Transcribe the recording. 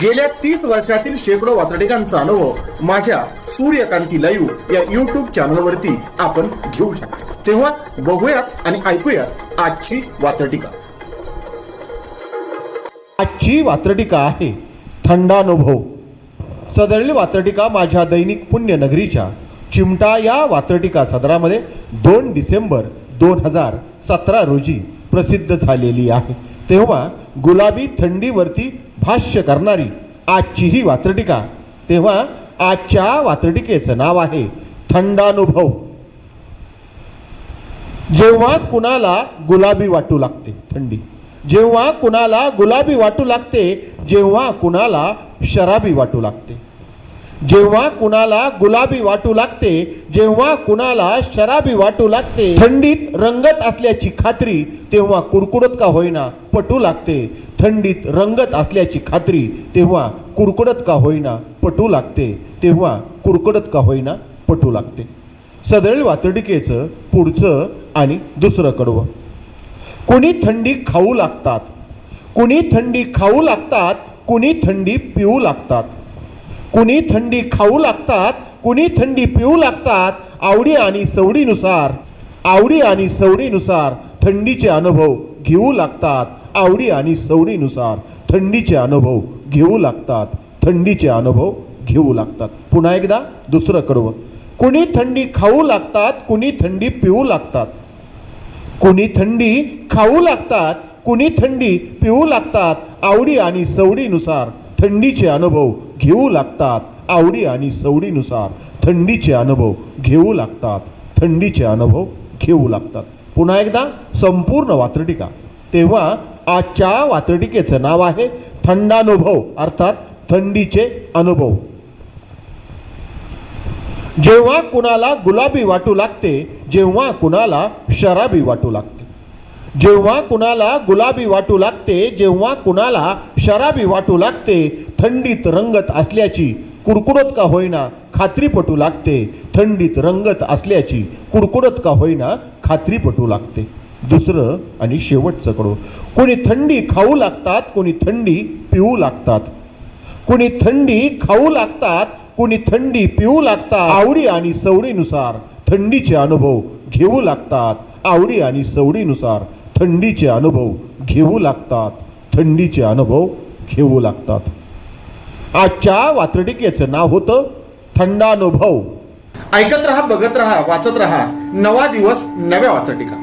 गेल्या तीस वर्षातील शेकडो वातडिकांचा अनुभव माझ्या सूर्यकांती लाईव्ह या युट्यूब चॅनलवरती आपण घेऊ शकतो. तेव्हा बघूयात आणि ऐकूयात आजची वातडिका आजची वात्रटिका आहे थंडानुभव. सदरील वात्रटिका माझ्या दैनिक पुण्यनगरीच्या चिमटा या वात्रटिका सदरामध्ये दोन डिसेंबर दोन हजार सतरा रोजी प्रसिद्ध झालेली आहे. तेव्हा गुलाबी थंडीवरती भाष्य करणारी आजची ही वात्रटिका. तेव्हा आजच्या वात्रटिकेचं नाव आहे थंडानुभव. जेव्हा कुणाला गुलाबी वाटू लागते थंडी. जेव्हा कुणाला गुलाबी वाटू लागते जेव्हा कुणाला शराबी वाटू लागते. जेव्हा कुणाला गुलाबी वाटू लागते जेव्हा कुणाला शराबी वाटू लागते. थंडीत रंगत असल्याची खात्री तेव्हा कुडकुडत का होईना पटू लागते. थंडीत रंगत असल्याची खात्री तेव्हा कुरकुडत का होईना पटू लागते. तेव्हा कुडकुडत का होईना पटू लागते. सदळ वातडिकेचं पुढचं आणि दुसरं कडवं कुणी थंडी खाऊ लागतात? कुणी थंडी खाऊ लागतात? कुणी थंडी पिऊ लागतात? कुणी थंडी खाऊ लागतात? कुणी थंडी पिऊ लागतात? आवडी आणि सवडीनुसार आवडी आणि सवडीनुसार थंडीचे अनुभव घेऊ लागतात. आवडी आणि सवडीनुसार थंडीचे अनुभव घेऊ लागतात. थंडीचे अनुभव घेऊ लागतात. पुन्हा एकदा दुसरं कडवं. कुणी थंडी खाऊ लागतात कुणी थंडी पिऊ लागतात. कुणी थंडी खाऊ लागतात कुणी थंडी पिऊ लागतात. आवडी आणि सवडीनुसार थंडीचे अनुभव घेऊ लागतात. आवडी आणि सवडीनुसार थंडीचे अनुभव घेऊ लागतात. थंडीचे अनुभव घेऊ लागतात. पुन्हा एकदा संपूर्ण वात्रटिका. तेव्हा आजच्या वात्रटिकेचं नाव आहे थंडानुभव अर्थात थंडीचे अनुभव. जेव्हा कुणाला गुलाबी वाटू लागते जेव्हा कुणाला शराबी वाटू लागते. जेव्हा कुणाला गुलाबी वाटू लागते जेव्हा कुणाला शराबी वाटू लागते थंडीत रंगत असल्याची कुडकुडत का होईना खात्री पटू लागते थंडीत रंगत असल्याची कुडकुडत का होईना खात्री पटू लागते. दुसरं आणि शेवटचं कडू कोणी थंडी खाऊ लागतात कोणी थंडी पिऊ लागतात. कुणी थंडी खाऊ लागतात कुणी थंडी पिऊ लागतात. आवडी आणि सवडीनुसार थंडीचे अनुभव घेऊ लागतात. आवडी आणि सवडीनुसार थंडीचे अनुभव घेऊ लागतात. थंडीचे अनुभव घेऊ लागतात. आजच्या वात्रटिकेचं नाव होतं थंडानुभव. ऐकत रहा बघत रहा वाचत रहा. नवा दिवस नव्या वाचटिका